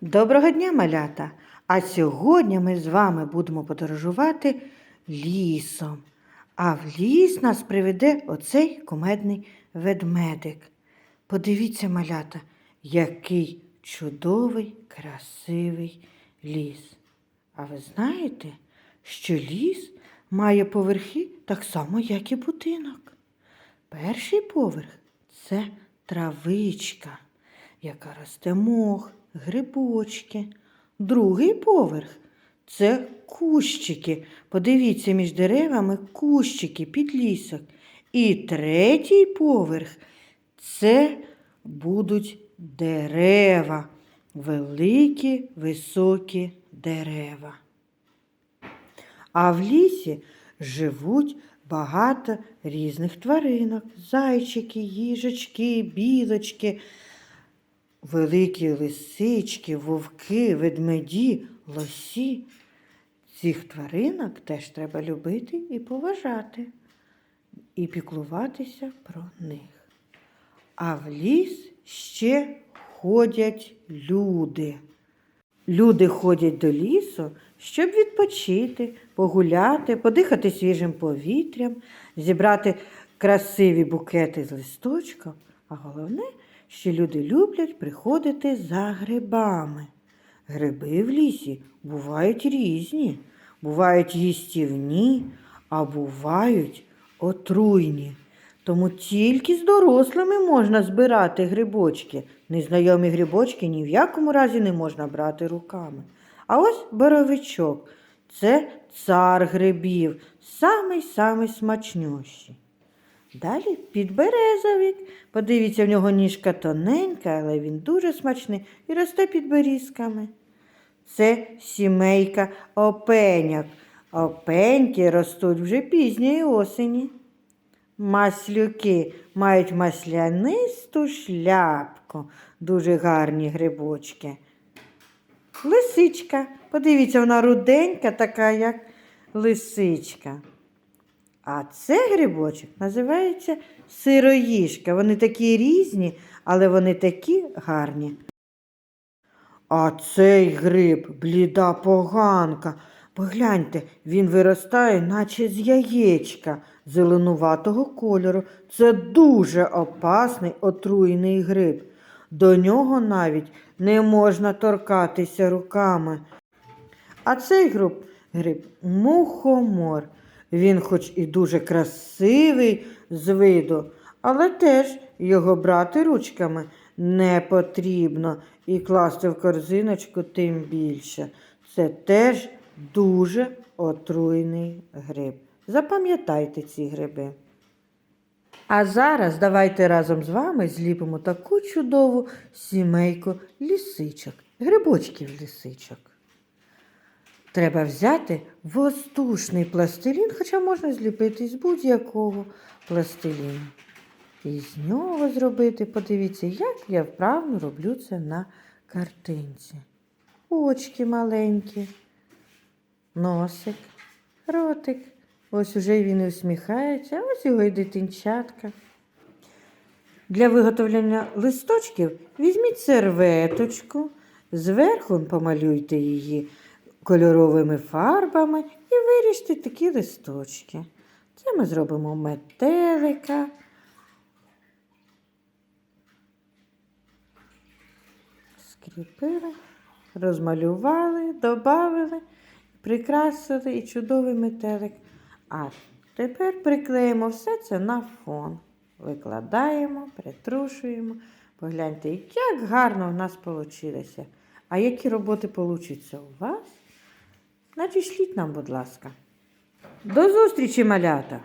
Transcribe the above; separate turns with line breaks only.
Доброго дня, малята! А сьогодні ми з вами будемо подорожувати лісом. А в ліс нас приведе оцей кумедний ведмедик. Подивіться, малята, який чудовий, красивий ліс. А ви знаєте, що ліс має поверхи так само, як і будинок. Перший поверх це травичка, яка росте мох, грибочки. Другий поверх це кущики. Подивіться між деревами кущики, підлісок. І третій поверх це будуть дерева, великі високі дерева. А в лісі живуть багато різних тваринок: зайчики, їжачки, білочки, великі лисички, вовки, ведмеді, лосі. Цих тваринок теж треба любити і поважати, і піклуватися про них. А в ліс ще ходять люди. Люди ходять до лісу, щоб відпочити, погуляти, подихати свіжим повітрям, зібрати красиві букети з листочків. А головне, що люди люблять приходити за грибами. Гриби в лісі бувають різні, бувають їстівні, а бувають отруйні. Тому тільки з дорослими можна збирати грибочки. Незнайомі грибочки ні в якому разі не можна брати руками. А ось боровичок це цар грибів, самий-самий смачнющий. Далі підберезовик. Подивіться, в нього ніжка тоненька, але він дуже смачний і росте під берізками. Це сімейка опеняк. Опеньки ростуть вже пізньої осені. Маслюки мають маслянисту шляпку, дуже гарні грибочки. Лисичка. Подивіться, вона руденька, така, як лисичка. А це грибочок називається сироїжка. Вони такі різні, але вони такі гарні. А цей гриб бліда поганка. Погляньте, він виростає, наче з яєчка зеленуватого кольору. Це дуже опасний отруйний гриб. До нього навіть не можна торкатися руками. А цей гриб, гриб мухомор. Він хоч і дуже красивий з виду, але теж його брати ручками не потрібно і класти в корзиночку тим більше. Це теж дуже отруйний гриб. Запам'ятайте ці гриби. А зараз давайте разом з вами зліпимо таку чудову сімейку лісичок, грибочків лісичок. Треба взяти воздушний пластилін, хоча можна зліпити з будь-якого пластиліну. І з нього зробити, подивіться, як я вправно роблю це на картинці. Очки маленькі, носик, ротик. Ось уже він і усміхається, ось його і дитинчатка. Для виготовлення листочків візьміть серветочку, зверху помалюйте її кольоровими фарбами і виріжте такі листочки. Це ми зробимо метелика. Скріпили, розмалювали, додали, прикрасили і чудовий метелик. А тепер приклеїмо все це на фон. Викладаємо, притрушуємо. Погляньте, як гарно в нас вийшло. А які роботи получаться у вас? Надішліть нам, будь ласка. До зустрічі, малята!